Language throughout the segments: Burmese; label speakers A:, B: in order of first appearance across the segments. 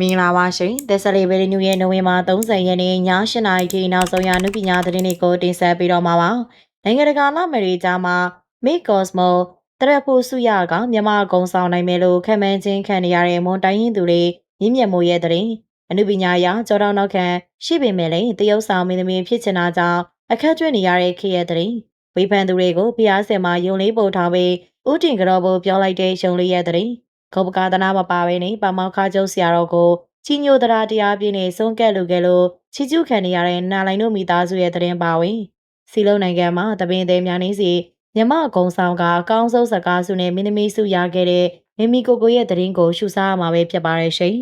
A: မင်္ဂလာပါရှင်။သက်ဆလေးဗီဒီညူရဲ့နိုဝင်ဘာ30ရက်နေ့ည8:00နာရီထိနောက်ဆုံးရနုပညာသတင်းတွေကိုတင်ဆက်ပေးတော့မှာပါ။နိုင်ငံတကာလမယ်ရီကြားမှာ Mick Cosmo တရက်ဖို့စုရကမြန်မာကုံဆောင်နိုင်မယ်လို့ခံမှန်းခြင်းခံနေရတဲ့မွန်တိုင်းရင်သူတွေမြင့်မြတ်မိုးရဲ့သတင်းအနုပညာအရကြောတောင်းနောက်ခံရှိပေမဲ့လည်းတရုတ်ဆောင်မင်းသမီးဖြစ်ချင်တာကြောင့်အခက်ကျွေးနေရတဲ့ခေရဲ့သတင်းဝေဖန်သူတွေကိုဖျားစင်မှာယုံလေးပို့ထားပြီးဥတင်ကြောဘပြောလိုက်တဲ့ရှုံလေးရဲ့သတင်း ခုတ်ပကာသနာမပါဘဲနဲ့ပမောက်ခါကျုပ်ဆရာတော်ကိုချီညိုတရာတရားပြည့်နေဆုံးကက်လူကဲလို့ချီကျူးခံနေရတဲ့နာလိုင်းတို့မိသားစုရဲ့တရင်ပါဝင်စီလုံးနိုင်ငံမှာတပင်သေးများနေစီမြမကုံဆောင်ကအကောင်းဆုံးစကားစုနဲ့မင်းသမီးစုရခဲ့တဲ့မိမိကိုကိုရဲ့တရင်ကိုရှုစားရမှာပဲဖြစ်ပါရဲ့ရှင်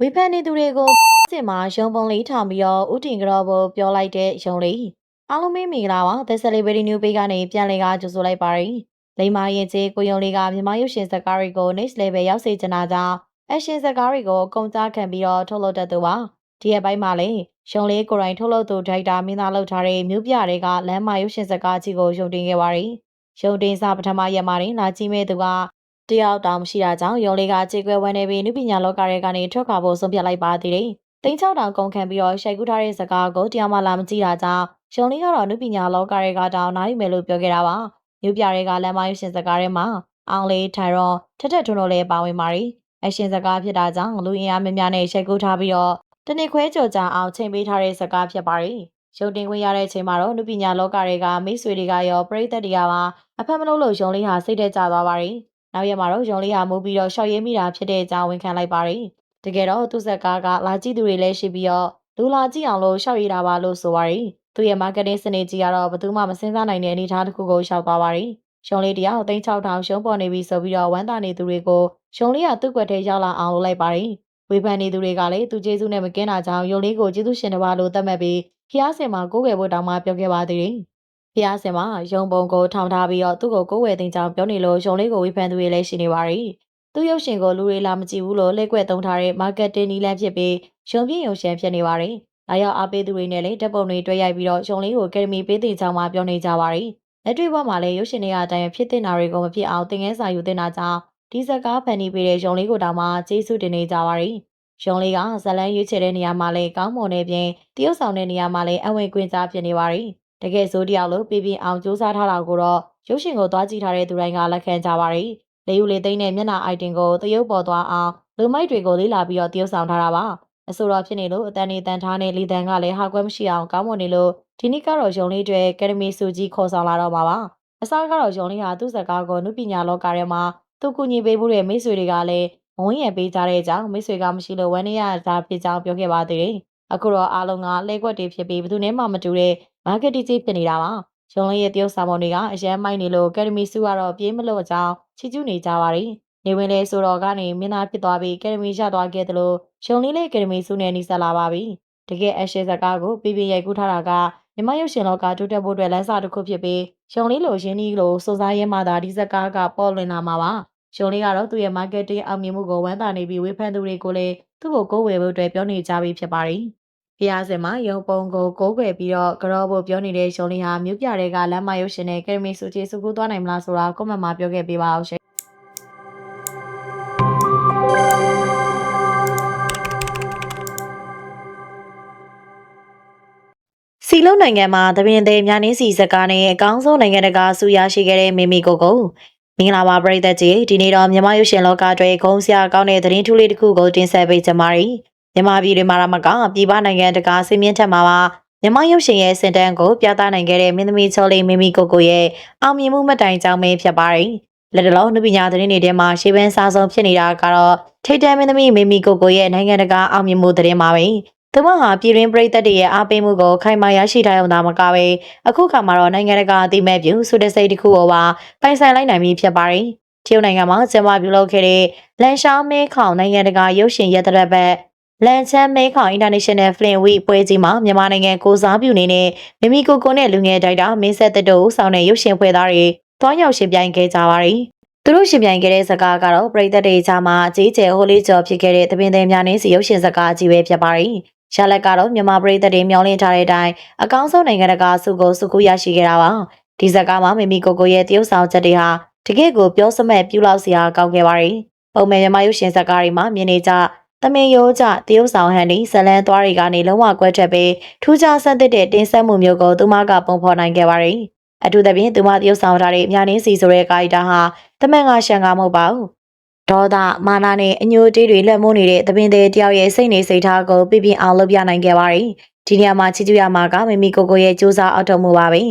A: ဝေဖန်နေသူတွေကို စစ်မှာရုံပုံလေးထောင်ပြီးတော့ဥတင်ကြောဘပြောလိုက်တဲ့ရုံလေးအားလုံးမင်္ဂလာပါသက်ဆက်လေးဗီဒီညိုပေးကနေပြန်လည်ကကြိုဆိုလိုက်ပါရယ်လိမ္မာရင်ကျေကိုယုံလေးကမြန်မာရုပ်ရှင်ဇာတ်ကားတွေကို next level ရောက်စေချင်တာကြောင့်အရှင်ဇာတ်ကားတွေကိုအကုန်ကြားခံပြီးတော့ထုတ်လုပ်တတ်သူပါဒီရက်ပိုင်းမှာလည်းရုံလေးကိုယ်တိုင်ထုတ်လုပ်သူဒိုက်တာမင်းသားလုပ်ထားတဲ့မြို့ပြတွေကလမ်းမရုပ်ရှင်ဇာတ်ကားကြီးကိုရုံတင်ခဲ့ပါရယ်ရုံတင်စာပထမရက်မှာတင်လာကြည့်မဲ့သူကတယောက်တောင်မရှိတာကြောင့်ရုံလေးကခြေခွဲဝန်းနေပြီးနုပညာလောကတွေကနေထွက်ခွာဖို့ဆုံးဖြတ်လိုက်ပါသေးတယ်။ တိန်းချောက်တောင်ကုန်ခံပြီးတော့ရှိုက်ကူးထားတဲ့စကားကိုတရားမှလာမကြည့်တာကြောင့်ရုံလေးကတော့နုပညာလောကတွေကတောင်နိုင်မယ်လို့ပြောခဲ့တာပါ။မြို့ပြတွေကလမ်းမရုပ်ရှင်စကားထဲမှာအောင်လေးထိုင်ရောထက်ထက်ထွန်းတို့လည်းပါဝင်ပါတယ်။အရှင်စကားဖြစ်တာကြောင့်လူအင်အားများများနဲ့ရှိုက်ကူးထားပြီးတော့တနစ်ခွဲကြော်ကြအောင်ချိန်ပေးထားတဲ့စကားဖြစ်ပါတယ်။ရုပ်တင်ခွင့်ရတဲ့အချိန်မှာတော့နုပညာလောကတွေကမိတ်ဆွေတွေကရောပရိသတ်တွေကပါအဖက်မလို့လို့ရုံလေးဟာစိတ်သက်ကြသွားပါတယ်။နောက်ရက်မှာတော့ရုံလေးဟာမူပြီးတော့ရှော့ရဲမိတာဖြစ်တဲ့အကြောင်းဝန်ခံလိုက်ပါတယ်။ တကယ်တော့သူ့ဇက်ကားကလာကြည့်သူတွေလည်းရှိပြီးတော့လူလာကြည့်အောင်လို့ရှော့ရတာပါလို့ဆိုပါတယ်။သူ့ရဲ့ marketing စနစ်ကြီးကတော့ဘယ်သူမှမစင်စားနိုင်တဲ့အနေအထားတစ်ခုကိုရှောက်သွားပါတယ်။ရှုံလေးတရားသိန်း6000ရှုံးပေါ်နေပြီဆိုပြီးတော့ဝမ်းသာနေသူတွေကိုရှုံလေးကသူ့ကွက်ထဲရောက်လာအောင်လုပ်လိုက်ပါတယ်။ဝေဖန်နေသူတွေကလည်းသူကျေးဇူးနဲ့မကင်းတာကြောင့်ယုံလေးကိုကျေးဇူးရှင်တစ်ပါးလို့သတ်မှတ်ပြီးဖျားစင်မှာကိုးကွယ်ဖို့တောင်းမှပြောခဲ့ပါသေးတယ်။ဖျားစင်မှာရုံပုံကိုထောင်ထားပြီးတော့သူ့ကိုကိုးကွယ်တင်ကြောင်းပြောနေလို့ရုံလေးကိုဝေဖန်သူတွေလည်းရှိနေပါတယ်။ သူ့ရုပ်ရှင်ကိုလူတွေလာမကြည့်ဘူးလို့လက်ကွက်သုံးထားတဲ့ marketing နီးလန်းဖြစ်ပြီးရုံပြည့်ရုံရှန်ဖြစ်နေပါတယ်။လာရောက်အားပေးသူတွေနဲ့လည်းဓာတ်ပုံတွေတွေ့ရိုက်ပြီးတော့ရုံလေးကိုအကယ်ဒမီပေးတင်ကြောင်းမှပြောနေကြပါတယ်။လက်တွေ့ဘဝမှာလည်းရုပ်ရှင်တွေကအတိုင်းဖြစ်တင်တာတွေကိုမဖြစ်အောင်သင်ခန်းစာယူတင်တာကြောင့်ဒီဇက်ကားဖန်တီးပေးတဲ့ရုံလေးကိုတောင်မှကျေးဇူးတင်နေကြပါတယ်။ရုံလေးကဇလန်းရွေးချယ်တဲ့နေရာမှာလည်းကောင်းမွန်နေပြင်တရုတ်ဆောင်တဲ့နေရာမှာလည်းအဝင်ကွင်းစားဖြစ်နေပါတယ်။တကယ်ဆိုတယောက်လို့ပြပြအောင်စူးစမ်းထားတာကိုတော့ရုပ်ရှင်ကိုသွားကြည့်ထားတဲ့သူတိုင်းကလက်ခံကြပါတယ်။ လေယူလေသိန်းနဲ့မျက်နှာအိုက်တင်ကိုတရုတ်ပေါ်သွားအောင်လူမိုက်တွေကိုလေးလာပြီးတော့တရုတ်ဆောင်ထားတာပါ။အဆိုတော်ဖြစ်နေလို့အတန်နေတန်ထားနဲ့လီတန်ကလည်းဟာကွက်မရှိအောင်ကောင်းမွန်နေလို့ဒီနေ့ကတော့ရုံလေးတွေကယ်ဒမီစုကြီးခေါ်ဆောင်လာတော့မှာပါ။အစားကတော့ရုံလေးဟာသူ့ဇာတ်ကားကိုနုပညာလောကထဲမှာသူကူညီပေးဖို့တဲ့မိတ်ဆွေတွေကလည်းမဝင်းရံပေးကြတဲ့အကြောင်းမိတ်ဆွေကမရှိလို့ဝမ်းနေရတာဖြစ်ကြောင်းပြောခဲ့ပါသေးတယ်။အခုတော့အားလုံးကလှည့်ကွက်တွေဖြစ်ပြီးဘယ်သူနဲ့မှမတူတဲ့ marketing ကြီးဖြစ်နေတာပါ။ ရုံလေးရဲ့တရုတ်ဆောင်ပုံတွေကအရန်မိုက်နေလို့ကယ်ဒမီစုကတော့ပြေးမလို့အကြောင်းချီကျူးနေကြပါတယ်။နေဝင်လေဆိုတော့ကနေမင်းသားဖြစ်သွားပြီးကယ်ဒမီရသွားခဲ့တယ်လို့ရုံလေးလေးကယ်ဒမီစုနဲ့နှိစက်လာပါပြီ။တကယ်အရှေ့ဇကားကိုပြပြရိုက်ကူးထားတာကမြမရုပ်ရှင်လောကတိုးတက်ဖို့အတွက်လမ်းစာတစ်ခုဖြစ်ပြီးရုံလေးလိုရင်းနှီးလိုစုံစားရဲမှသာဒီဇကားကပေါ်လွင်လာမှာပါ။ရုံလေးကတော့သူ့ရဲ့ marketing အောင်မြင်မှုကိုဝမ်းသာနေပြီးဝေဖန်သူတွေကိုလည်းသူ့ကိုကိုးဝယ်ဖို့အတွက်ပြောနေကြပြီးဖြစ်ပါတယ်။ ဖျားစင်မှာရုံပုံကိုကိုးကွယ်ပြီးတော့ကြောဖို့ပြောနေတဲ့ရုံလေးဟာမြို့ပြတွေကလမ်းမရုပ်ရှင်နဲ့ကယ်မီစုချေစုကူးသွားနိုင်မလားဆိုတာကွန်မန့်မှာပြောခဲ့ပေးပါအောင်ရှင်စီလုံးနိုင်ငံမှာတပင်သေးများနင်းစီစကားနဲ့အကောင်းဆုံးနိုင်ငံတကာဆူရရှိခဲ့တဲ့မိမိကိုကိုမင်္ဂလာပါပရိသတ်ကြီးဒီနေ့တော့မြန်မာရုပ်ရှင်လောကအတွက်ဂုဏ်စရာကောင်းတဲ့သတင်းထူးလေးတစ်ခုကိုတင်ဆက်ပေးကြပါမယ် မြန်မာပြည်တွေမှာမကပြည်ပနိုင်ငံတကာစီးမြင့်ထက်မှာပါမြန်မာရုပ်ရှင်ရဲ့စင်တန်းကိုပြသနိုင်ခဲ့တဲ့မင်းသမီးချောလေးမိမိကိုကိုရဲ့အောင်မြင်မှုမှတ်တိုင်ကြောင်းပဲဖြစ်ပါတယ်လက်တလုံးနုပညာသတင်းတွေထဲမှာရှေးပန်းစားဆုံးဖြစ်နေတာကတော့ထိတ်တန့်မင်းသမီးမိမိကိုကိုရဲ့နိုင်ငံတကာအောင်မြင်မှုသတင်းပါပဲ။သူမဟာပြည်တွင်းပြည်သက်တွေရဲ့အားပေးမှုကိုခိုင်မာရရှိထားရုံသာမကပဲအခုခါမှာတော့နိုင်ငံတကာအသိမဲ့ပြုဆိုတဲ့စိတ်တစ်ခုကိုပါပိုင်ဆိုင်လိုက်နိုင်ပြီဖြစ်ပါတယ်။တရုတ်နိုင်ငံမှာကျင်းပပြုလုပ်ခဲ့တဲ့လန်ရှောင်းမဲခေါင်နိုင်ငံတကာရုပ်ရှင်ရက်တရက်ပတ် လန်ချမ်းမဲခေါင် International Film Week ပွဲကြီးမှာမြန်မာနိုင်ငံကိုစားပြုနေတဲ့မမီကိုကိုနဲ့လူငယ်တိုက်တာမင်းဆက်တတို့ဆောင်တဲ့ရုပ်ရှင်ဖွဲ့သားတွေတွားရောက်ရှင်ပြိုင်ခဲ့ကြပါတယ်။သူတို့ရှင်ပြိုင်ခဲ့တဲ့ဇာတ်ကားကတော့ပြည်သက်တွေကြားမှာအကြီးကျယ်ဟိုလေးကျော်ဖြစ်ခဲ့တဲ့သပင်သည်များနဲ့စီရုပ်ရှင်ဇာတ်ကားကြီးပဲဖြစ်ပါတယ်ရှာလက်ကတော့မြန်မာပြည်သက်တွေမျောလင့်ထားတဲ့အတိုင်းအကောင်းဆုံးနိုင်ငံတကာစုကိုစုကူရရှိခဲ့တာပါဒီဇက်ကားမှာမိမိကိုယ်ကိုယ်ရဲ့တရုပ်ဆောင်ချက်တွေဟာတကယ့်ကိုပြောစမဲ့ပြူလောက်စရာကောင်းခဲ့ပါတယ်ပုံမှန်မြန်မာရုပ်ရှင်ဇက်ကားတွေမှာမြင်နေကြ သမင်ရိုးကြတရုပ်ဆောင်ဟန်ဒီဇလန်သွားတွေကနေလုံးဝကွဲထက်ပြီးထူးခြားဆက်တဲ့တင်ဆက်မှုမျိုးကိုသူမကပုံဖော်နိုင်ခဲ့ပါတယ်အထူးသဖြင့်သူမတရုပ်ဆောင်ထားတဲ့အများနည်းစီဆိုတဲ့ကာရီတာဟာတမန်ကရှန်ကမဟုတ်ပါဘူးဒေါသမာနနဲ့အညိုတေးတွေလွှမ်းမိုးနေတဲ့သပင်သေးတယောက်ရဲ့စိတ်နေစိတ်ထားကိုပြပြအောင်လုပ်ပြနိုင်ခဲ့ပါတယ်ဒီနေရာမှာချီကျူရမှာကမိမိကိုယ်ကိုယ်ရဲ့စူးစမ်းအောက်ထုတ်မှုပါပဲ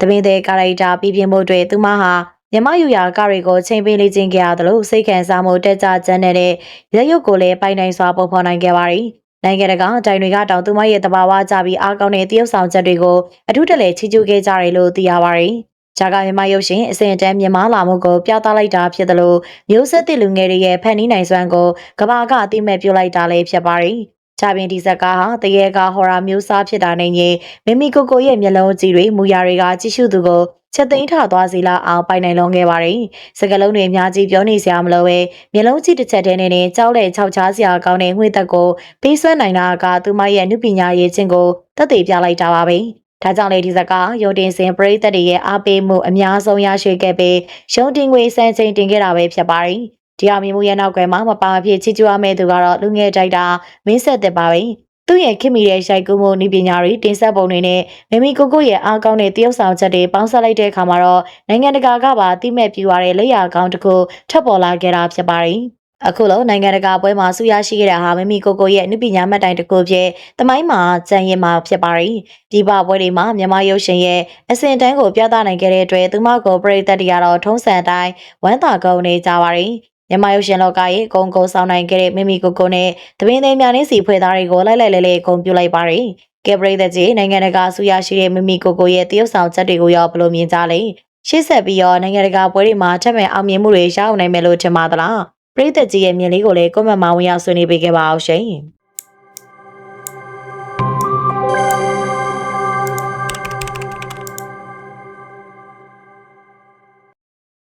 A: တပင်သေးကာရီတာပြပြမှုတွေသူမဟာ မြမယူရာကတွေကိုချိန်ပေးလေးချင်းကြရတယ်လို့စိတ်ခံစားမှုတက်ကြကျန်းနေတဲ့ရက်ရုပ်ကိုလည်းပိုင်နိုင်စွာပုံဖော်နိုင်ခဲ့ပါတယ်နိုင်ငံတကာတိုင်တွေကတောင်သူမရဲ့တဘာဝကြပြီးအားကောင်းတဲ့တရုပ်ဆောင်ချက်တွေကိုအထူးတလဲချီကျူးခဲ့ကြတယ်လို့သိရပါတယ်။ဂျာကမြမရုပ်ရှင်အစဉ်အတန်းမြန်မာလာမှုကိုပြသလိုက်တာဖြစ်တယ်လို့မျိုးဆက်တဲ့လူငယ်တွေရဲ့ဖန်တီးနိုင်စွမ်းကိုကဘာကအတိမဲ့ပြုလိုက်တာလည်းဖြစ်ပါတယ်။ ဂျာပင်ဒီဇက်ကားဟာတရေကဟော်ရာမျိုးစားဖြစ်တာနဲ့ညင်မိမိကိုယ်ကိုယ်ရဲ့မျက်လုံးကြည့်တွေမူရာတွေကကြည့်ရှုသူကိုချက်သိမ်းထသွားစီလာအောင်ပိုင်နိုင်လုံးခဲ့ပါတယ်။စကလုံးတွေအများကြီးပြောနေစရာမလိုပဲမျက်လုံးကြည့်တစ်ချက်တည်းနဲ့ကြောက်လက်ခြောက်ချားစရာကောင်းတဲ့ငွေသက်ကိုပေးဆွဲနိုင်တာကသူမရဲ့အနုပညာရေးချင်းကိုသက်သေပြလိုက်တာပါပဲ။ဒါကြောင့်လေဒီဇက်ကရုံတင်စင်ပရိသတ်တွေရဲ့အားပေးမှုအများဆုံးရရှိခဲ့ပြီးရုံတင်ငွေစံချိန်တင်ခဲ့တာပဲဖြစ်ပါတယ်။ ဒီအောင်မြင်မှုရဲ့နောက်ကွယ်မှာမပါအဖြစ်ချီးကျူးရမယ့်သူကတော့လူငယ်တိုက်တာမင်းဆက်တဲ့ပါပဲ။သူ့ရဲ့ခင်မီတဲ့ရှိုက်ကူးမှုဤပညာတွေတင်ဆက်ပုံတွေနဲ့မမီကိုကိုရဲ့အားကောင်းတဲ့တရုပ်ဆောင်ချက်တွေပေါင်းစပ်လိုက်တဲ့အခါမှာတော့နိုင်ငံတကာကပါတိမဲ့ပြူရတဲ့လက်ရာကောင်းတစ်ခုထပ်ပေါ်လာခဲ့တာဖြစ်ပါတယ်။အခုလုံးနိုင်ငံတကာပွဲမှာဆူရရှိခဲ့တာဟာမမီကိုကိုရဲ့အနုပညာမှတ်တိုင်တစ်ခုဖြစ်တမိုင်းမှာကြံရင်မှာဖြစ်ပါတယ်။ဒီပပွဲတွေမှာမြန်မာရုပ်ရှင်ရဲ့အစဉ်တန်းကိုပြသနိုင်ခဲ့တဲ့အတွက်သူမကိုပရိသတ်တွေကတော့ထုံးစံအတိုင်းဝမ်းသာကုန်နေကြပါတယ်။ မြန်မာရုပ်ရှင်လောကရဲ့ဂုံကုံဆောင်နိုင်ခဲ့တဲ့မိမိကိုကိုနဲ့တပင်းသိမ်းများနှင်းစီဖွဲ့သားတွေကိုလိုက်လိုက်လဲလဲဂုံပြလိုက်ပါတယ်။ကဲပရိသတ်ကြီးနိုင်ငံတကာဆူရရှိတဲ့မိမိကိုကိုရဲ့တရုပ်ဆောင်ချက်တွေကိုရောဘယ်လိုမြင်ကြလဲ။ရှေ့ဆက်ပြီးတော့နိုင်ငံတကာပွဲတွေမှာထပ်မံအောင်မြင်မှုတွေရအောင်နိုင်မယ်လို့ထင်ပါသလား။ပရိသတ်ကြီးရဲ့မြင်လေးကိုလည်းကွန်မန့်မှာဝင်ရောက်ဆွေးနွေးပေးခဲ့ပါအောင်ရှင်။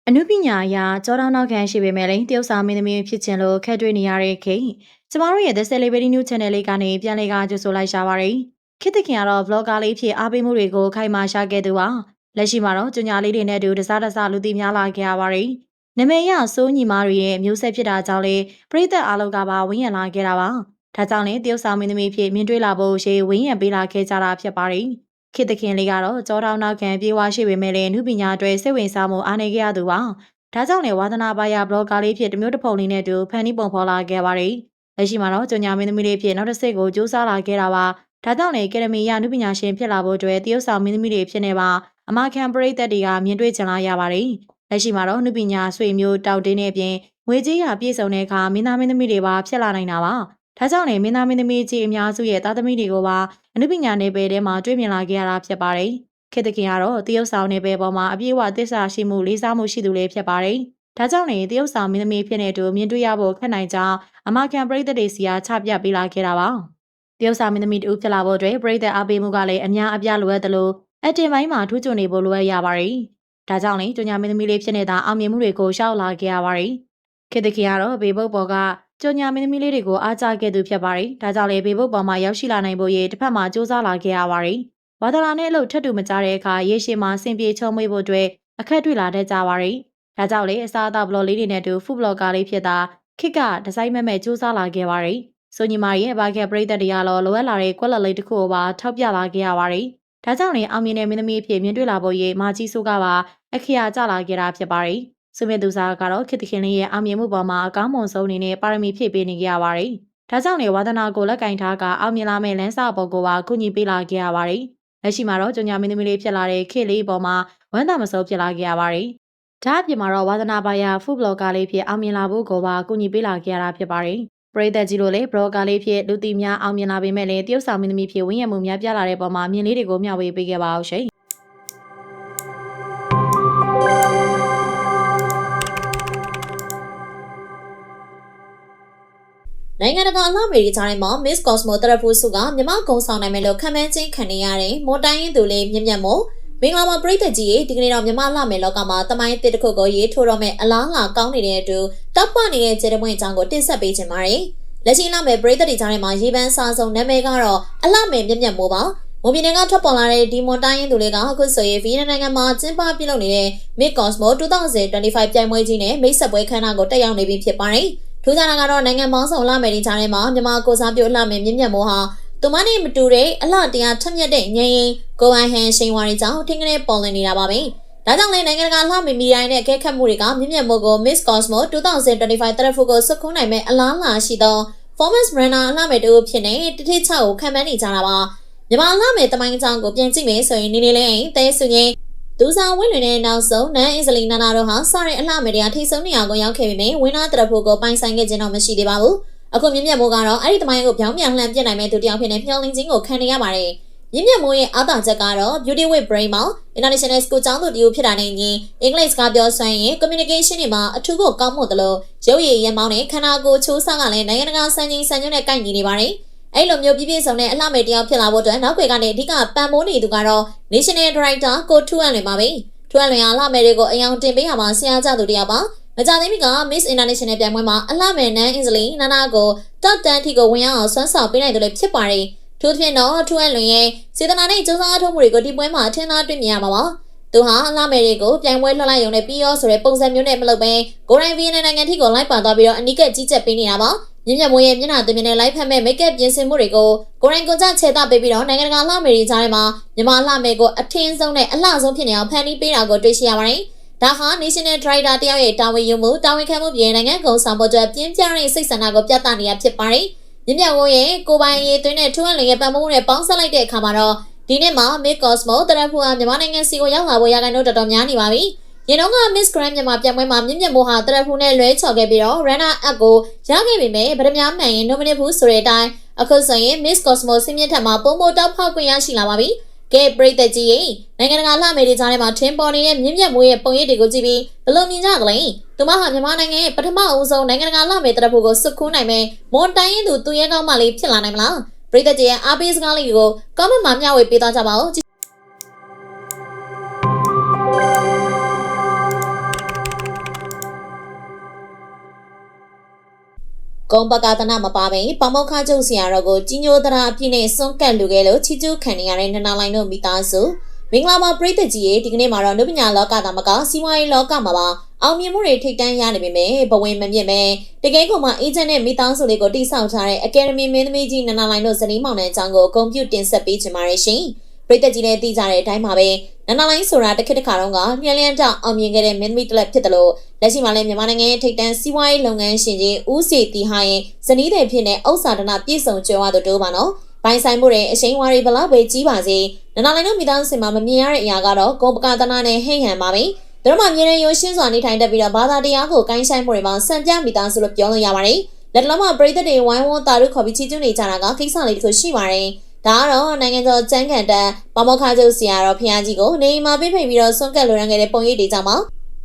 A: အနုပညာအရာကြောတောင်းနောက်ခံရှိပေမဲ့လည်းတရုတ်စာမင်းသမီးဖြစ်ချင်လို့ခက်တွေ့နေရတဲ့ခေတ်ကျမတို့ရဲ့ The Celebrity News Channel လေးကနေပြန်လေကကြိုဆိုလိုက်ရှာပါရယ်ခေတ်သခင်ကတော့ vlogger လေးဖြစ်အားပေးမှုတွေကိုခိုင်မာရှာခဲ့သူပါလက်ရှိမှာတော့ကြညာလေးတွေနဲ့အတူတစားတစားလူသိများလာခဲ့ရပါရယ်နမေရစိုးညီမတွေရဲ့မျိုးဆက်ဖြစ်တာကြောင့်လေပရိသတ်အားလုံးကပါဝင်းရံလာခဲ့တာပါဒါကြောင့်လေတရုတ်စာမင်းသမီးဖြစ်မြင်တွေ့လာဖို့ရှေးဝင်းရံပေးလာခဲ့ကြတာဖြစ်ပါရယ် ခေတ်သခင်လေးကတော့ကြောတောင်းနောက်ခံပြေးဝရှိပေမဲ့လည်းအနုပညာတွေစိတ်ဝင်စားမှုအားနေခဲ့ရသူပါဒါကြောင့်လေဝါသနာပါရဘလော့ဂါလေးဖြစ်တမျိုးတစ်ဖုံလေးနဲ့အတူဖန်တီးပုံဖော်လာခဲ့ပါတယ်။လက်ရှိမှာတော့ကြညာမင်းသမီးလေးဖြစ်နောက်တစ်စိတ်ကိုစူးစမ်းလာခဲ့တာပါ။ဒါကြောင့်လေကယ်ဒမီရနုပညာရှင်ဖြစ်လာဖို့အတွက်တရုတ်ဆောင်မင်းသမီးတွေဖြစ်နေပါအမခံပရိသတ်တွေကမြင်တွေ့ကြလာရပါတယ်။လက်ရှိမှာတော့နုပညာဆွေမျိုးတောက်တင်းတဲ့အပြင်ငွေကြေးရပြည့်စုံတဲ့အခါမင်းသားမင်းသမီးတွေပါဖြစ်လာနိုင်တာပါ။ဒါကြောင့်လေမင်းသားမင်းသမီးကြီးအများစုရဲ့သားသမီးတွေကိုပါ အနုပညာနယ်ပယ်ထဲမှာတွေ့မြင်လာခဲ့ရတာဖြစ်ပါတယ်။ခေတ္တခင်ကတော့တရုတ်ဆောင်နယ်ပယ်ပေါ်မှာအပြည့်အဝသစ္စာရှိမှုလေးစားမှုရှိသူလေးဖြစ်ပါတယ်။ဒါကြောင့်လေတရုတ်ဆောင်မင်းသမီးဖြစ်နေတူမြင်တွေ့ရဖို့ခက်နိုင်ကြောင်းအမကန်ပရိသတ်တွေစီအားချပြပေးလာခဲ့တာပါ။တရုတ်ဆောင်မင်းသမီးတူဖြစ်လာဖို့အတွက်ပရိသတ်အားပေးမှုကလည်းအများအပြားလိုအပ်တယ်လို့အတင်ပိုင်းမှာထူးချွန်နေဖို့လိုအပ်ရပါတယ်။ဒါကြောင့်လေကျညာမင်းသမီးလေးဖြစ်နေတာအောင်မြင်မှုတွေကိုရှောက်လာခဲ့ရပါတယ်။ခေတ္တခင်ကတော့ဘေဘုတ်ပေါ်က ကျညာမင်းသမီးလေးတွေကိုအားကျခဲ့သူဖြစ်ပါတယ်။ဒါကြောင့်လေဘေဘုတ်ပေါ်မှာရောက်ရှိလာနိုင်ဖို့ရေတစ်ဖက်မှာစူးစမ်းလာခဲ့ရပါတယ်။ဝါဒလာနဲ့အလုပ်ထပ်တူမကြတဲ့အခါရေရှည်မှာဆင်ပြေချုံမွေးဖို့အတွက်အခက်တွေ့လာတတ်ကြပါတယ်။ဒါကြောင့်လေအစားအသောက်ဘလော့လေးတွေနဲ့တူဖူဘလော့ကာလေးဖြစ်တာခစ်ကဒီဇိုင်းမဲ့မဲ့စူးစမ်းလာခဲ့ပါတယ်။ဆိုညီမရဲ့ဘာကက်ပရိသတ်တရားလောလိုအပ်လာတဲ့ကွက်လက်လေးတစ်ခုကိုပါထောက်ပြလာခဲ့ရပါတယ်။ဒါကြောင့်လေအောင်မြင်တဲ့မင်းသမီးအဖြစ်မြင်တွေ့လာဖို့ရေမာကြီးဆိုးကပါအခရာကျလာခဲ့တာဖြစ်ပါတယ်။ စုမြသူစားကတော့ခေတ္တခင်လေးရဲ့အောင်မြင်မှုပေါ်မှာအကောင်းမွန်ဆုံးအနေနဲ့ပါရမီဖြည့်ပေးနေကြရပါတယ်။ဒါကြောင့်လေဝါသနာကိုလက်ကင်ထားကအောင်မြင်လာမဲ့လမ်းစာပေါ်ကိုပါကုညီပေးလာခဲ့ရပါတယ်။လက်ရှိမှာတော့ကြညာမင်းသမီးလေးဖြစ်လာတဲ့ခေတ်လေးပေါ်မှာဝမ်းသာမစိုးဖြစ်လာခဲ့ရပါတယ်။ဒါအပြင်မှာတော့ဝါသနာပါရဖူဘလော့ကာလေးဖြစ်အောင်မြင်လာဖို့ကိုပါကုညီပေးလာခဲ့ရတာဖြစ်ပါတယ်။ပရိသတ်ကြီးတို့လည်းဘလော့ကာလေးဖြစ်လူတီများအောင်မြင်လာပေမဲ့လည်းတရုတ်ဆောင်မင်းသမီးဖြစ်ဝင်းရမှုများပြလာတဲ့ပုံမှာမြင်လေးတွေကိုမျှဝေပေးခဲ့ပါအောင်ရှင်။
B: နိုင်ငံတကာအလှမေရီကြားထဲမှာ Miss Cosmo Therapy စုကမြမကုံဆောင်နိုင်မယ်လို့ခံမှန်းခြင်းခံနေရတဲ့မော်တိုင်းရင်သူလေးမြင့်မြတ်မို့မင်္ဂလာပါပရိသတ်ကြီးရေဒီကနေ့တော့မြမလှမယ်လောကမှာတမိုင်းတစ်တစ်ခုကိုရေးထိုးတော့မဲ့အလားအလာကောင်းနေတဲ့အတူတောက်ပနေတဲ့ခြေတပွင့်အကြောင်းကိုတင်ဆက်ပေးခြင်းပါတယ်လက်ရှိလာမဲ့ပရိသတ်တွေကြားထဲမှာရေပန်းစားဆုံးနာမည်ကတော့အလှမယ်မြက်မြက်မိုးပါမွန်ပြည်နယ်ကထွက်ပေါ်လာတဲ့ဒီမွန်တိုင်းရင်သူတွေကအခုဆိုရင်ဗီယက်နမ်နိုင်ငံမှာကျင်းပပြုလုပ်နေတဲ့ Mid Cosmo 2025ပြိုင်ပွဲကြီးနဲ့မိတ်ဆက်ပွဲခမ်းနားကိုတက်ရောက်နေပြီဖြစ်ပါတယ် ထူးခြားတာကတော့နိုင်ငံပေါင်းစုံလာမယ်ဒီကြားထဲမှာမြန်မာကိုစားပြုအလှမယ်မြက်မြက်မိုးဟာသူမနဲ့မတူတဲ့အလှတရားထက်မြက်တဲ့ငရင်ကိုအန်ဟန်ရှိန်ဝါရီကြောင့်ထင်ကလေးပေါ်လွင်နေတာပါပဲဒါကြောင့်လည်းနိုင်ငံတကာလှမီမီတိုင်းနဲ့အကဲခတ်မှုတွေကမြင့်မြတ်မို့ကို Miss Cosmo 2025တရဖူကိုစုခုနိုင်မဲ့အလားအလာရှိသော Performance Runner အလှမယ်တို့ဖြစ်နေတတိချကိုခံမှန်းနေကြတာပါမြန်မာအလှမယ်တမိုင်းအကြောင်းကိုပြန်ကြည့်မယ်ဆိုရင်နေနေလေးတဲဆုငင်း ဒူဆောင်ဝင်းလွင်တဲ့နောက်ဆုံးနန်းအစ္စလီနာနာတို့ဟာစတဲ့အလှမယ်တွေကထိဆုံးနေရာကိုရောက်ခဲ့ပြီးမြင်ဝင်းနာတရဖူကိုပိုင်ဆိုင်ခဲ့ခြင်းတော့မရှိသေးပါဘူးအခုမြင့်မြတ်မိုးကတော့အဲ့ဒီတမိုင်းကိုပြောင်းပြန်လှန်ပြစ်နိုင်မဲ့သူတစ်ယောက်ဖြစ်နေမျှော်လင့်ခြင်းကိုခံနေရပါတယ်မြင့်မြတ်မိုးရဲ့အားသာချက်ကတော့ Beauty with Brain မှာ International School ကျောင်းသူတယောက်ဖြစ်တာနဲ့ညီအင်္ဂလိပ်စကားပြောဆိုရင် communication တွေမှာအထူးကိုကောင်းမှုတလို့ရုပ်ရည်ရံမောင်းနဲ့ခန္ဓာကိုယ်ချိုးစားကလည်းနိုင်ငံတကာစံချိန်စံညွှန်းနဲ့ကိုက်ညီနေပါတယ်။ အဲ့လိုမျိုးပြည့်ပြည့်စုံတဲ့အလှမယ်တယောက်ဖြစ်လာဖို့အတွက်နောက်ွယ်ကနေအဓိကပံ့ပိုးနေသူကတော့ National Director ကိုထူအန်လွင်ပါပဲ။ထူအန်လွင်ကအလှမယ်တွေကိုအယောင်တင်ပေးရမှာဆရာကြသူတယောက်ပါ။မကြသေးမီက Miss International ပြိုင်ပွဲမှာအလှမယ်နန်းအင်္ဂလိပ်နာနာကိုတောက်တန်းထီကိုဝင်ရအောင်ဆွမ်းဆောင်ပေးနိုင်တယ်လို့ဖြစ်ပါတယ်။ထို့ပြင်တော့ထူအန်လွင်ရဲ့စေတနာနဲ့စူးစမ်းအထောက်မှုတွေကိုဒီပွဲမှာထင်သာတွေ့မြင်ရမှာပါ။သူဟာအလှမယ်တွေကိုပြိုင်ပွဲလှလိုက်ရုံနဲ့ပြီးရောဆိုတဲ့ပုံစံမျိုးနဲ့မလုပ်ဘဲကိုရိုင်းဗီယက်နမ်နိုင်ငံထိကိုလိုက်ပါသွားပြီးတော့အနီးကပ်ကြီးကြပ်ပေးနေတာပါ။ မြင့်မြတ်မိုးရဲ့မျက်နှာသွင်းနဲ့လိုက်ဖက်မဲ့မိတ်ကပ်ပြင်ဆင်မှုတွေကိုကိုရိုင်းကွန်ကြခြေသားပေးပြီးတော့နိုင်ငံတကာလှမယ်တွေကြားထဲမှာမြန်မာလှမယ်ကိုအထင်းဆုံးနဲ့အလှဆုံးဖြစ်နေအောင်ဖန်တီးပေးတာကိုတွေ့ရှိရပါတယ်။ဒါဟာ National Driver တယောက်ရဲ့တာဝန်ယူမှုတာဝန်ခံမှုပြင်နိုင်ငံကုန်ဆောင်ဖို့အတွက်ပြင်းပြတဲ့စိတ်ဆန္ဒကိုပြသနေရဖြစ်ပါတယ်။မြင့်မြတ်မိုးရဲ့ကိုပိုင်ရေးသွင်းတဲ့ထူးအန်လင်ရဲ့ပတ်မှုနဲ့ပေါင်းစပ်လိုက်တဲ့အခါမှာတော့ဒီနေ့မှာ Miss Cosmo တရဖူဟာမြန်မာနိုင်ငံစီကိုရောက်လာဖို့ရကန်တော့တော်တော်များနေပါပြီ။ ရင်တော့က Miss Grand မြန်မာပြိုင်ပွဲမှာမြင့်မြတ်မိုးဟာတရဖူနဲ့လွဲချော်ခဲ့ပြီးတော့ runner up ကိုရခဲ့ပေမဲ့ဗဒမြားမှန်ရင် nominate ဘူးဆိုတဲ့အတိုင်းအခုဆိုရင် Miss Cosmo စင်မြင့်ထက်မှာပုံမတောက်ဖောက်ခွင့်ရရှိလာပါပြီ။ကဲပရိသတ်ကြီးရေနိုင်ငံတကာလှမယ်တွေကြားထဲမှာထင်းပေါ်နေတဲ့မြင့်မြတ်မိုးရဲ့ပုံရိပ်တွေကိုကြည့်ပြီးဘယ်လိုမြင်ကြသလဲ။သူမဟာမြန်မာနိုင်ငံရဲ့ပထမအဦးဆုံးနိုင်ငံတကာလှမယ်တရဖူကိုစုခုနိုင်မဲ့မွန်တိုင်းရင်သူသူရဲကောင်းမလေးဖြစ်လာနိုင်မလား။ပရိသတ်ကြီးရဲ့အားပေးစကားလေးကို comment မှာမျှဝေပေးသွားကြပါဦး ကုံပကာသနာမပါဘဲပမောက္ခချုပ်ဆရာတော်ကိုကြီးညိုသရာအပြည့်နဲ့စွန့်ကပ်လူခဲ့လို့ချီကျူးခံနေရတဲ့နနာလိုင်းတို့မိသားစုမင်္ဂလာပါပရိသတ်ကြီးရေဒီကနေ့မှာတော့နုပညာလောကသားမကစီးပွားရေးလောကမှာပါအောင်မြင်မှုတွေထိတ်တန်းရနေပေမဲ့ဘဝင်မမြင့်ပဲတကယ်ကိုမှအေဂျင့်နဲ့မိသားစုလေးကိုတိစောက်ထားတဲ့အကယ်ဒမီမင်းသမီးကြီးနနာလိုင်းတို့ဇနီးမောင်နှံအကြောင်းကိုကွန်ပျူတာတင်ဆက်ပေးချင်ပါတယ်ရှင် ပရိသတ်ကြီးလည်းသိကြတဲ့အတိုင်းပါပဲနန္ဒလိုင်းဆိုတာတစ်ခေတ်တစ်ခါတုန်းကညှလျန်းတောင်အောင်မြင်ခဲ့တဲ့မင်းသမီးတစ်လက်ဖြစ်တယ်လို့လက်ရှိမှာလည်းမြန်မာနိုင်ငံရဲ့ထိပ်တန်းစီးပွားရေးလုပ်ငန်းရှင်ကြီးဦးစီတီဟာရဲ့ဇနီးတဲ့ဖြစ်တဲ့ဥစ္စာဒနာပြည့်စုံကြွယ်ဝသူတို့ပါနော်ပိုင်ဆိုင်မှုတွေအရှိန်ဝါတွေဘလောက်ပဲကြီးပါစေနန္ဒလိုင်းတို့မိသားစုမှာမမြင်ရတဲ့အရာကတော့ဂုံပကသနာနဲ့ဟိတ်ဟန်ပါပဲသူတို့မှမြေရင်ရိုးရှင်းစွာနေထိုင်တတ်ပြီးတော့ဘာသာတရားကိုကိုင်းဆိုင်မှုတွေမှာစံပြမိသားစုလို့ပြောလို့ရပါတယ်လက်တလုံးမှာပရိသတ်တွေဝိုင်းဝန်းတာတို့ခေါ်ပြီးချီးကျူးနေကြတာကကိစ္စလေးတစ်ခုရှိပါတယ် ဒါကတော့နိုင်ငံတော်ကျန်းကန်တန်ပမောက္ခချုပ်ဆရာတော်ဖျားကြီးကိုနေမှာပြိဖိတ်ပြီးတော့ဆွန့်ကပ်လူရန်ခဲ့တဲ့ပုံရိပ်တွေကြောင့်ပါ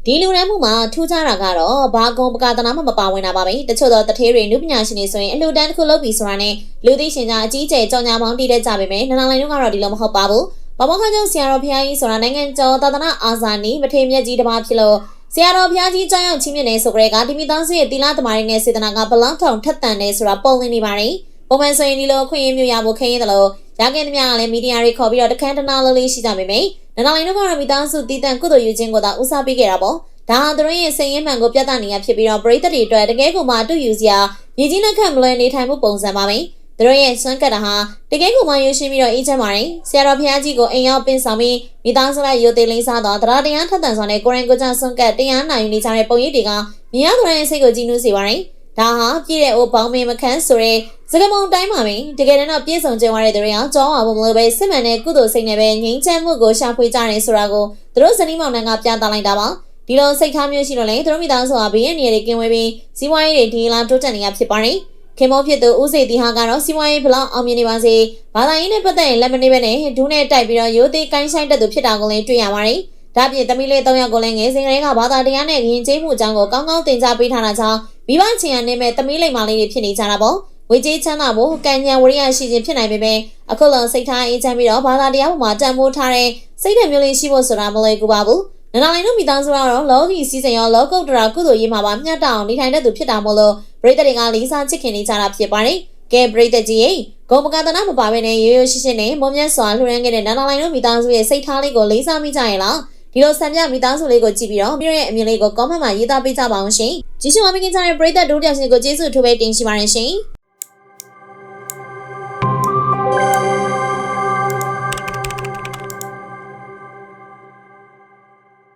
B: ဒီလူရန်မှုမှာထူးခြားတာကတော့ဘာကုံပကာသနာမှမပါဝင်တာပါပဲတချို့သောတထေးတွေနုပညာရှင်တွေဆိုရင်အလှူဒန်းတစ်ခုလုပ်ပြီးဆိုတာနဲ့လူသိရှင်ကြားအကြီးကျယ်ကြောင်ညာပေါင်းတည်တဲ့ကြပေမဲ့နနလိုင်းတို့ကတော့ဒီလိုမဟုတ်ပါဘူးပမောက္ခချုပ်ဆရာတော်ဖျားကြီးဆိုတာနိုင်ငံကျော်သာသနာအာဇာနည်မထေမြတ်ကြီးတစ်ပါးဖြစ်လို့ဆရာတော်ဘုရားကြီးကြောင်းရောက်ချင်းမြင့်နေဆိုကြတဲ့ကဒီမိသားစုရဲ့တီလာသမားရင်းနဲ့စေတနာကဘလောင်းထောင်ထက်တန်နေဆိုတာပုံလင်းနေပါတယ်။ ပုံမှန်ဆိုရင်ဒီလိုခွင့်ရမျိုးရဖို့ခင်းရတယ်လို့ရခဲ့တဲ့များကလည်းမီဒီယာတွေခေါ်ပြီးတော့တခန်းတနာလေးလေးရှိကြပေမယ့်နန္ဒလိုင်းတို့ကတော့မိသားစုတည်တံ့ကုသိုလ်ယူခြင်းကိုသာဦးစားပေးခဲ့တာပေါ့။ဒါဟာသူတို့ရဲ့စိတ်ရင်းမှန်ကိုပြသနေရဖြစ်ပြီးတော့ပရိသတ်တွေအတွက်တကယ်ကိုမှအတူယူစရာရည်ကြီးလက်ခံမလွယ်နေထိုင်မှုပုံစံပါပဲ။သူတို့ရဲ့စွမ်းကတ်တာဟာတကယ်ကိုမှရွှေရှင်းပြီးတော့အေးချမ်းပါတယ်။ဆရာတော်ဘုရားကြီးကိုအိမ်ရောက်ပင်းဆောင်ပြီးမိသားစုလိုက်ရိုသေလိမ့်စားတော့တရားတရားထက်သန်စွာနဲ့ကိုရင်ကိုကြစွမ်းကတ်တရားနိုင်ယူနေကြတဲ့ပုံရိပ်တွေကမြင်ရသူတိုင်းစိတ်ကိုကြည်နူးစေပါတယ်။ ဒါဟာပြည့်တဲ့အိုးပေါင်းမင်းမခန်းဆိုတဲ့စကမုံတိုင်းမှာပဲတကယ်တော့ပြည့်စုံကြွယ်ဝတဲ့သူတွေအောင်ကြောင်းအောင်မလို့ပဲစစ်မှန်တဲ့ကုသိုလ်စိတ်နဲ့ပဲငြိမ်းချမ်းမှုကိုရှာဖွေကြတယ်ဆိုတာကိုသူတို့ဇနီးမောင်နှံကပြသလိုက်တာပါ။ဒီလိုစိတ်ထားမျိုးရှိလို့လေသူတို့မိသားစုဟာဘေးရန်နေရတွေကင်းဝေးပြီးစီးပွားရေးတွေဒီလာတိုးတက်နေရဖြစ်ပါတယ်။ခင်မောဖြစ်သူဦးစေတီဟာကတော့စီးပွားရေးဘလောက်အောင်မြင်နေပါစေဘာသာရေးနဲ့ပတ်သက်ရင်လက်မနေပဲနဲ့ဒူးနဲ့တိုက်ပြီးတော့ရိုးသေးကိုင်းဆိုင်တဲ့သူဖြစ်တာကိုလည်းတွေ့ရပါတယ်။ ဒါပြင်သမီးလေး၃ယောက်ကိုလည်းငယ်စဉ်ကလေးကဘာသာတရားနဲ့ယဉ်ကျေးမှုအကြောင်းကိုကောင်းကောင်းသင်ကြားပေးထားတာကြောင့်မိဘချင်းရနေမဲ့သမီးလိမ္မာလေးတွေဖြစ်နေကြတာပေါ့။ဝေကြီးချမ်းသာဖို့ကံဉဏ်ဝရိယရှိခြင်းဖြစ်နိုင်ပေမဲ့အခုလုံစိတ်ထားအေးချမ်းပြီးတော့ဘာသာတရားပေါ်မှာတန်ဖိုးထားတဲ့စိတ်ဓာတ်မျိုးလေးရှိဖို့ဆိုတာမလွယ်ကူပါဘူး။နန္ဒလိုင်းတို့မိသားစုကတော့လောကီစီစဉ်ရောလောကုတ္တရာကုသိုလ်ရေးမှာပါမျှတအောင်နေထိုင်တဲ့သူဖြစ်တာမို့လို့ပရိသတ်တွေကလေးစားချစ်ခင်နေကြတာဖြစ်ပါတယ်ကဲပရိသတ်ကြီးရေဂုံပကာသနာမပါဘဲနဲ့ရိုးရိုးရှင်းရှင်းနဲ့မွန်မြတ်စွာလှူဒန်းခဲ့တဲ့နန္ဒလိုင်တို့မိသားစုရဲ့စိတ်ထားလေးကိုလေးစားမိကြရဲ့လား ဒီလိုဆံပြမိသားစုလေးကိုကြည့်ပြီးတော့ပြီးတော့ရဲ့အမြင်လေးကို comment မှာရေးသားပေးကြပါအောင်ရှင်ကြည့်ရှုအားပေးကြတဲ့ပရိသတ်တို့တယောက်ချင်းကိုကျေးဇူးအထူးပဲတင်ရှိပါတယ်ရှင်